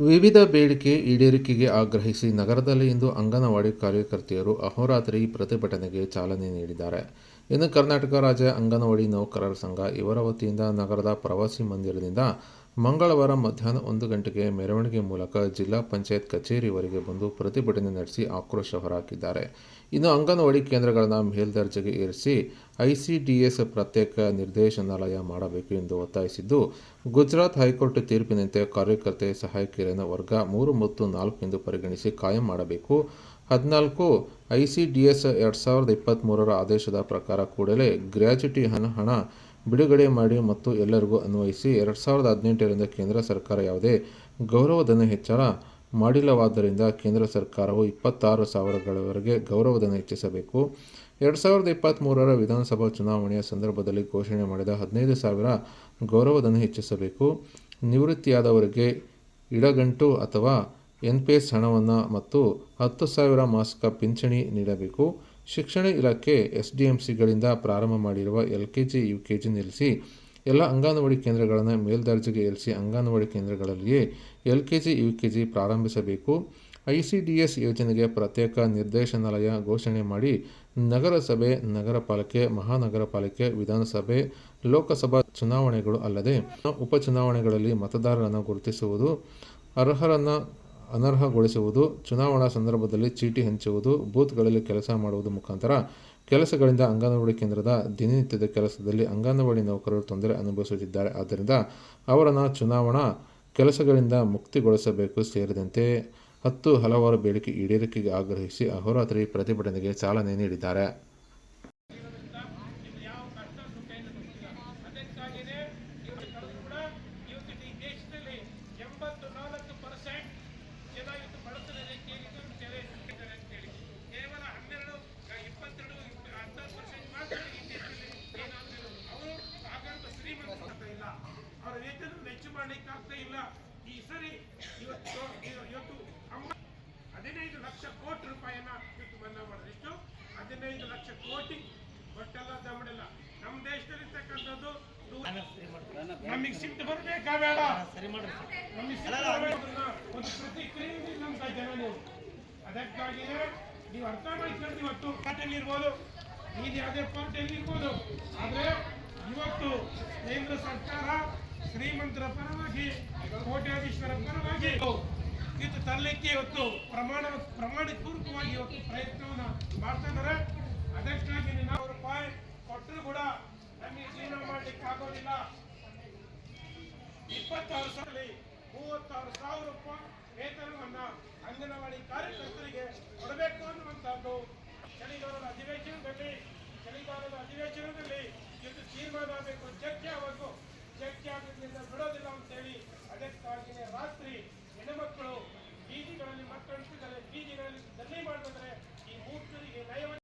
ವಿವಿಧ ಬೇಡಿಕೆ ಈಡೇರಿಕೆಗೆ ಆಗ್ರಹಿಸಿ ನಗರದಲ್ಲಿ ಇಂದು ಅಂಗನವಾಡಿ ಕಾರ್ಯಕರ್ತೆಯರು ಅಹೋರಾತ್ರಿ ಪ್ರತಿಭಟನೆಗೆ ಚಾಲನೆ ನೀಡಿದ್ದಾರೆ. ಇನ್ನು ಕರ್ನಾಟಕ ರಾಜ್ಯ ಅಂಗನವಾಡಿ ನೌಕರರ ಸಂಘ ಇವರ ವತಿಯಿಂದ ನಗರದ ಪ್ರವಾಸಿ ಮಂದಿರದಿಂದ ಮಂಗಳವಾರ ಮಧ್ಯಾಹ್ನ ಒಂದು ಗಂಟೆಗೆ ಮೆರವಣಿಗೆ ಮೂಲಕ ಜಿಲ್ಲಾ ಪಂಚಾಯತ್ ಕಚೇರಿವರೆಗೆ ಬಂದು ಪ್ರತಿಭಟನೆ ನಡೆಸಿ ಆಕ್ರೋಶ ಹೊರಹಾಕಿದ್ದಾರೆ. ಇನ್ನು ಅಂಗನವಾಡಿ ಕೇಂದ್ರಗಳನ್ನು ಮೇಲ್ದರ್ಜೆಗೆ ಏರಿಸಿ ಐಸಿಡಿಎಸ್ ಪ್ರತ್ಯೇಕ ನಿರ್ದೇಶನಾಲಯ ಮಾಡಬೇಕು ಎಂದು ಒತ್ತಾಯಿಸಿದ್ದು, ಗುಜರಾತ್ ಹೈಕೋರ್ಟ್ ತೀರ್ಪಿನಂತೆ ಕಾರ್ಯಕರ್ತೆ ಸಹಾಯಕಿಯರನ್ನು ವರ್ಗ ಮೂರು ಮತ್ತು ನಾಲ್ಕು ಎಂದು ಪರಿಗಣಿಸಿ ಕಾಯಂ ಮಾಡಬೇಕು. ಹದಿನಾಲ್ಕು, ಐಸಿಡಿಎಸ್ ಎರಡು ಸಾವಿರದ ಇಪ್ಪತ್ತ್ಮೂರರ ಆದೇಶದ ಪ್ರಕಾರ ಕೂಡಲೇ ಗ್ರ್ಯಾಚ್ಯುಟಿ ಹಣ ಹಣ ಬಿಡುಗಡೆ ಮಾಡಿ ಮತ್ತು ಎಲ್ಲರಿಗೂ ಅನ್ವಯಿಸಿ, ಎರಡು ಸಾವಿರದ ಹದಿನೆಂಟರಿಂದ ಕೇಂದ್ರ ಸರ್ಕಾರ ಯಾವುದೇ ಗೌರವಧನ ಹೆಚ್ಚಳ ಮಾಡಿಲ್ಲವಾದ್ದರಿಂದ ಕೇಂದ್ರ ಸರ್ಕಾರವು ಇಪ್ಪತ್ತಾರು ಸಾವಿರಗಳವರೆಗೆ ಗೌರವಧನ ಹೆಚ್ಚಿಸಬೇಕು. ಎರಡು ಸಾವಿರದ ಇಪ್ಪತ್ತ್ಮೂರರ ವಿಧಾನಸಭಾ ಚುನಾವಣೆಯ ಸಂದರ್ಭದಲ್ಲಿ ಘೋಷಣೆ ಮಾಡಿದ ಹದಿನೈದು ಸಾವಿರ ಗೌರವಧನ ಹೆಚ್ಚಿಸಬೇಕು. ನಿವೃತ್ತಿಯಾದವರಿಗೆ ಇಡಗಂಟು ಅಥವಾ ಎನ್ ಪಿ ಎಸ್ ಹಣವನ್ನು ಮತ್ತು ಹತ್ತು ಸಾವಿರ ಮಾಸಿಕ ಪಿಂಚಣಿ ನೀಡಬೇಕು. ಶಿಕ್ಷಣ ಇಲಾಖೆ ಎಸ್ ಡಿ ಎಂ ಸಿಗಳಿಂದ ಪ್ರಾರಂಭ ಮಾಡಿರುವ L K G U K G ನಿಲ್ಲಿಸಿ ಎಲ್ಲ ಅಂಗನವಾಡಿ ಕೇಂದ್ರಗಳನ್ನು ಮೇಲ್ದರ್ಜೆಗೆ ಏರಿಸಿ anganwadi ಕೇಂದ್ರಗಳಲ್ಲಿಯೇ L K G U K G ಪ್ರಾರಂಭಿಸಬೇಕು. ಐ ಸಿ ಡಿ ಎಸ್ ಯೋಜನೆಗೆ ಪ್ರತ್ಯೇಕ ನಿರ್ದೇಶನಾಲಯ ಘೋಷಣೆ ಮಾಡಿ ನಗರಸಭೆ ನಗರ ಪಾಲಿಕೆ ಮಹಾನಗರ ವಿಧಾನಸಭೆ, ಲೋಕಸಭಾ ಚುನಾವಣೆಗಳು ಅಲ್ಲದೆ ಉಪಚುನಾವಣೆಗಳಲ್ಲಿ ಮತದಾರರನ್ನು ಗುರುತಿಸುವುದು ಅರ್ಹರನ್ನು ಅನರ್ಹಗೊಳಿಸುವುದು, ಚುನಾವಣಾ ಸಂದರ್ಭದಲ್ಲಿ ಚೀಟಿ ಹಂಚುವುದು, ಬೂತ್ಗಳಲ್ಲಿ ಕೆಲಸ ಮಾಡುವುದು ಮುಖಾಂತರ ಕೆಲಸಗಳಿಂದ ಅಂಗನವಾಡಿ ಕೇಂದ್ರದ ದಿನನಿತ್ಯದ ಕೆಲಸದಲ್ಲಿ ಅಂಗನವಾಡಿ ನೌಕರರು ತೊಂದರೆ ಅನುಭವಿಸುತ್ತಿದ್ದಾರೆ. ಆದ್ದರಿಂದ ಅವರನ್ನು ಚುನಾವಣಾ ಕೆಲಸಗಳಿಂದ ಮುಕ್ತಿಗೊಳಿಸಬೇಕು ಸೇರಿದಂತೆ ಹತ್ತು ಹಲವಾರು ಬೇಡಿಕೆ ಈಡೇರಿಕೆಗೆ ಆಗ್ರಹಿಸಿ ಅಹೋರಾತ್ರಿ ಪ್ರತಿಭಟನೆಗೆ ಚಾಲನೆ ನೀಡಿದ್ದಾರೆ ಅದಕ್ಕಾಗಿಯೇ ಇವರು ಕಳೆದು ಕೂಡ ಇವತ್ತು ಈ ದೇಶದಲ್ಲಿ ಎಂಬತ್ತು ನಾಲ್ಕು ಪರ್ಸೆಂಟ್ ಜನ ಇವತ್ತು ಬಡತನ ರೇಖೆಯಲ್ಲಿ ಇದ್ದಾರೆ ಅಂತೇಳಿ ಕೇವಲ ಹನ್ನೆರಡು ಇಪ್ಪತ್ತೆರಡು ಹದಿನಾರು ಪರ್ಸೆಂಟ್ ಮಾತ್ರ ಈ ದೇಶದಲ್ಲಿ ಏನಾದ್ರು ಅವರು ಆಗಂತ ಶ್ರೀಮಂತ ಆಗ್ತಾ ಇಲ್ಲ ಅವರ ಮಾಡ್ಲಿಕ್ಕೆ ಆಗ್ತಾ ಇಲ್ಲ. ಈ ಸರಿ ಇವತ್ತು ಇವತ್ತು ಅಮ್ಮ ಹದಿನೈದು ಲಕ್ಷ ಕೋಟಿ ರೂಪಾಯಿಯನ್ನ ಇವತ್ತು ಮನ್ನಾ ಮಾಡಿದ್ರು. ಎಷ್ಟು? ಹದಿನೈದು ಲಕ್ಷ ಕೋಟಿ ಒಟ್ಟೆಲ್ಲ ದಮ್ಮಡಿಲ್ಲ ನಮ್ಮ ದೇಶದಲ್ಲಿ ಇರ್ತಕ್ಕಂಥದ್ದು ನಮಗೆ ಸಿಟ್ಟು ಬರಬೇಕಾ ಬೇಡ? ನಮಗೆ ಸಿಟ್ಟು ಬರ್ಬೇಕನ್ನ ಒಂದು ಪ್ರತಿಕ್ರಿಯೆ ನಮ್ಮ ಜನ ನೀವು ಅದಕ್ಕಾಗಿಯೇ ನೀವು ಅರ್ಥ ಮಾಡ್ಕೊಂಡು ಇವತ್ತು. ಪಾರ್ಟಿಯಲ್ಲಿ ಇರ್ಬೋದು. ನೀವು ಯಾವುದೇ ಪಾರ್ಟಿಯಲ್ಲಿ ಇರ್ಬೋದು. ಆದರೆ ಇವತ್ತು ಕೇಂದ್ರ ಸರ್ಕಾರ ಶ್ರೀಮಂತರ ಪರವಾಗಿ, ಕೋಟ್ಯಾಧೀಶ್ವರ ಪರವಾಗಿ ಇದು ತರಲಿಕ್ಕೆ ಇವತ್ತು ಪ್ರಮಾಣ, ಪ್ರಮಾಣಪೂರ್ವಕವಾಗಿ ಇವತ್ತು ಪ್ರಯತ್ನವನ್ನ ಮಾಡ್ತಾ ಇದ್ದಾರೆ. ಅದಕ್ಕಾಗಿ ನಾವು ರೂಪಾಯಿ ಕೊಟ್ಟರು ಕೂಡ ನಮಗೆ ಜೀವನ ಮಾಡಲಿಕ್ಕೆ ಆಗೋದಿಲ್ಲ. ಇಪ್ಪತ್ತಾರು ಸಾವಿರ ಮೂವತ್ತಾರು ಸಾವಿರ ರೂಪಾಯಿ ವೇತನವನ್ನ ಅಂಗನವಾಡಿ ಕಾರ್ಯಕರ್ತರಿಗೆ ಕೊಡಬೇಕು ಅನ್ನುವಂಥದ್ದು ಚಳಿಗಾಲದ ಅಧಿವೇಶನದಲ್ಲಿ ಚಳಿಗಾಲದ ಅಧಿವೇಶನದಲ್ಲಿ ಇದು ತೀರ್ಮಾನ ಆಗಬೇಕು. ಚರ್ಚೆ ಆಗಬೇಕು ಚರ್ಚೆ ಆಗೋದ್ರಿಂದ ಬಿಡೋದಿಲ್ಲ ಅಂತೇಳಿ ಅದಕ್ಕಾಗಿಯೇ ರಾತ್ರಿ